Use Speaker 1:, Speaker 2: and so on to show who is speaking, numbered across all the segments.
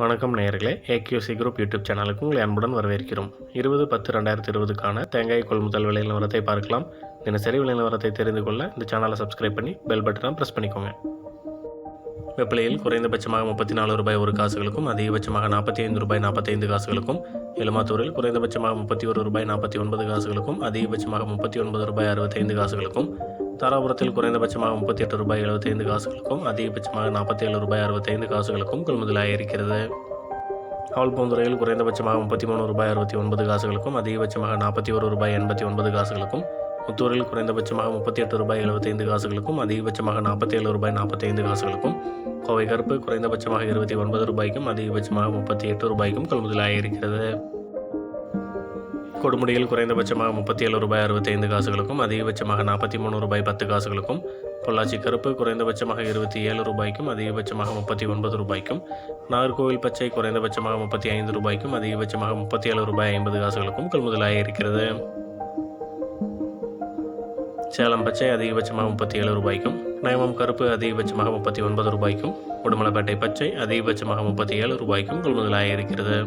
Speaker 1: வணக்கம் நேயர்களே. AQC group YouTube சேனலுக்கு உங்களை அன்புடன் வரவேற்கிறோம். இருபது பத்து ரெண்டாயிரத்தி இருபதுக்கான தேங்காய் கொள்முதல் விலை நிலவரத்தை பார்க்கலாம். தினசரி விலை நிலவரத்தை தெரிந்து கொள்ள இந்த சேனலை சப்ஸ்கிரைப் பண்ணி பெல் பட்டனை ப்ரெஸ் பண்ணிக்கோங்க. வெப்பலையில் குறைந்தபட்சமாக முப்பத்தி நாலு ரூபாய் ஒரு காசுகளுக்கும் அதிகபட்சமாக நாற்பத்தி ஐந்து ரூபாய் நாற்பத்தைந்து காசுகளுக்கும் எலுமாத்தூரில் குறைந்தபட்சமாக முப்பத்தி ஒரு ரூபாய் நாற்பத்தி ஒன்பது காசுகளுக்கும் அதிகபட்சமாக முப்பத்தி ஒன்பது ரூபாய் அறுபத்தைந்து காசுகளுக்கும் தாராபுரத்தில் குறைந்தபட்சமாக முப்பத்தி எட்டு ரூபாய் எழுபத்தைந்து காசுகளுக்கும் அதிகபட்சமாக நாற்பத்தி ஏழு ரூபாய் அறுபத்தைந்து காசுகளுக்கும் கொள்முதலாக இருக்கிறது. அவல்பூந்துறையில் குறைந்தபட்சமாக முப்பத்தி மூணு ரூபாய் அறுபத்தி ஒன்பது காசுகளுக்கும் அதிகபட்சமாக நாற்பத்தி ஒரு ரூபாய் எண்பத்தி ஒன்பது காசுகளுக்கும் முத்தூரில் குறைந்தபட்சமாக முப்பத்தி எட்டு ரூபாய் எழுபத்தைந்து காசுகளுக்கும் அதிகபட்சமாக நாற்பத்தி ஏழு ரூபாய் நாற்பத்தைந்து காசுகளுக்கும் கோவை கருப்பு குறைந்தபட்சமாக இருபத்தி ஒன்பது ரூபாய்க்கும் அதிகபட்சமாக முப்பத்தி எட்டு ரூபாய்க்கும் கொள்முதலாக இருக்கிறது. கொடுமுடியில் குறைந்தபட்சமாக முப்பத்தி ஏழு ரூபாய் அறுபத்தைந்து காசுகளுக்கும் அதிகபட்சமாக நாற்பத்தி மூணு ரூபாய் பத்து காசுகளுக்கும் பொள்ளாச்சி கருப்பு குறைந்தபட்சமாக இருபத்தி ஏழு ரூபாய்க்கும் அதிகபட்சமாக முப்பத்தி ஒன்பது ரூபாய்க்கும் நாகர்கோவில் பச்சை குறைந்தபட்சமாக முப்பத்தி ஐந்து ரூபாய்க்கும் அதிகபட்சமாக முப்பத்தி ஏழு ரூபாய் ஐம்பது காசுகளுக்கும் கொள்முதலாக இருக்கிறது. சேலம் பச்சை அதிகபட்சமாக முப்பத்தி ஏழு ரூபாய்க்கும் நயமம் கருப்பு அதிகபட்சமாக முப்பத்தி ஒன்பது ரூபாய்க்கும் உடுமலைப்பேட்டை பச்சை அதிகபட்சமாக முப்பத்தி ஏழு ரூபாய்க்கும் கொள்முதலாக இருக்கிறது.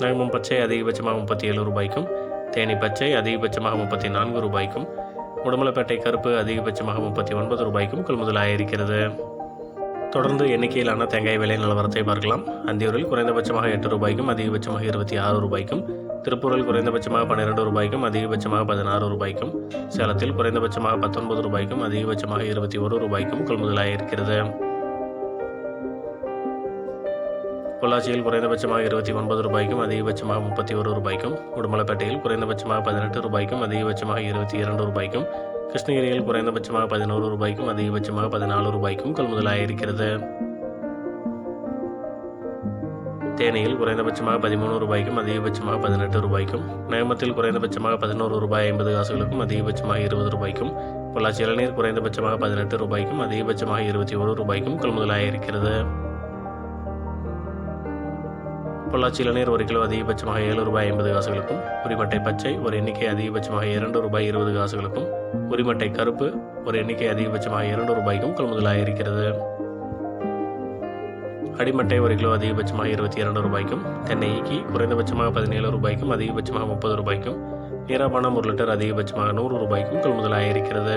Speaker 1: நகமும் பச்சை அதிகபட்சமாக முப்பத்தி ஏழு ரூபாய்க்கும் தேனி பச்சை அதிகபட்சமாக முப்பத்தி நான்கு ரூபாய்க்கும் உடுமலைப்பேட்டை கருப்பு அதிகபட்சமாக முப்பத்தி ஒன்பது ரூபாய்க்கும் கொள்முதலாக இருக்கிறது. தொடர்ந்து எண்ணிக்கையிலான தேங்காய் விலை நிலவரத்தை பார்க்கலாம். அந்தியூரில் குறைந்தபட்சமாக எட்டு ரூபாய்க்கும் அதிகபட்சமாக இருபத்தி ஆறு ரூபாய்க்கும் திருப்பூரில் குறைந்தபட்சமாக பன்னிரெண்டு ரூபாய்க்கும் அதிகபட்சமாக பதினாறு ரூபாய்க்கும் சேலத்தில் குறைந்தபட்சமாக பத்தொன்பது ரூபாய்க்கும் அதிகபட்சமாக இருபத்தி ஒரு ரூபாய்க்கும் கொள்முதலாக இருக்கிறது. பொள்ளாச்சியில் குறைந்தபட்சமாக இருபத்தி ஒன்பது ரூபாய்க்கும் அதிகபட்சமாக முப்பத்தி ஒரு ரூபாய்க்கும் உடுமலைப்பேட்டையில் குறைந்தபட்சமாக பதினெட்டு ரூபாய்க்கும் அதிகபட்சமாக இருபத்தி இரண்டு ரூபாய்க்கும் கிருஷ்ணகிரியில் குறைந்தபட்சமாக பதினோரு ரூபாய்க்கும் அதிகபட்சமாக பதினாலு ரூபாய்க்கும் கொள்முதலாக இருக்கிறது. தேனியில் குறைந்தபட்சமாக பதிமூணு ரூபாய்க்கும் அதிகபட்சமாக பதினெட்டு ரூபாய்க்கும் நேமத்தில் குறைந்தபட்சமாக பதினோரு ரூபாய் ஐம்பது காசுகளுக்கும் அதிகபட்சமாக இருபது ரூபாய்க்கும் பொள்ளாச்சி இளநீர் குறைந்தபட்சமாக பதினெட்டு ரூபாய்க்கும் அதிகபட்சமாக இருபத்தி ஒரு ரூபாய்க்கும் கொள்முதலாக இருக்கிறது. பொள்ளாச்சி இளநீர் ஒரு கிலோ அதிகபட்சமாக ஏழு ரூபாய் ஐம்பது காசுகளுக்கும் உரிமட்டை பச்சை ஒரு எண்ணிக்கை அதிகபட்சமாக இரண்டு ரூபாய் இருபது காசுகளுக்கும் உரிமட்டை கருப்பு ஒரு எண்ணிக்கை அதிகபட்சமாக இரண்டு ரூபாய்க்கும் கொள்முதலாக இருக்கிறது அடிமட்டை ஒரு கிலோ அதிகபட்சமாக இருபத்தி இரண்டு ரூபாய்க்கும் தென்னை ஈக்கி குறைந்தபட்சமாக பதினேழு ரூபாய்க்கும் அதிகபட்சமாக முப்பது ரூபாய்க்கும் நீராபானம் ஒரு லிட்டர் அதிகபட்சமாக நூறு ரூபாய்க்கும் கொள்முதலாக இருக்கிறது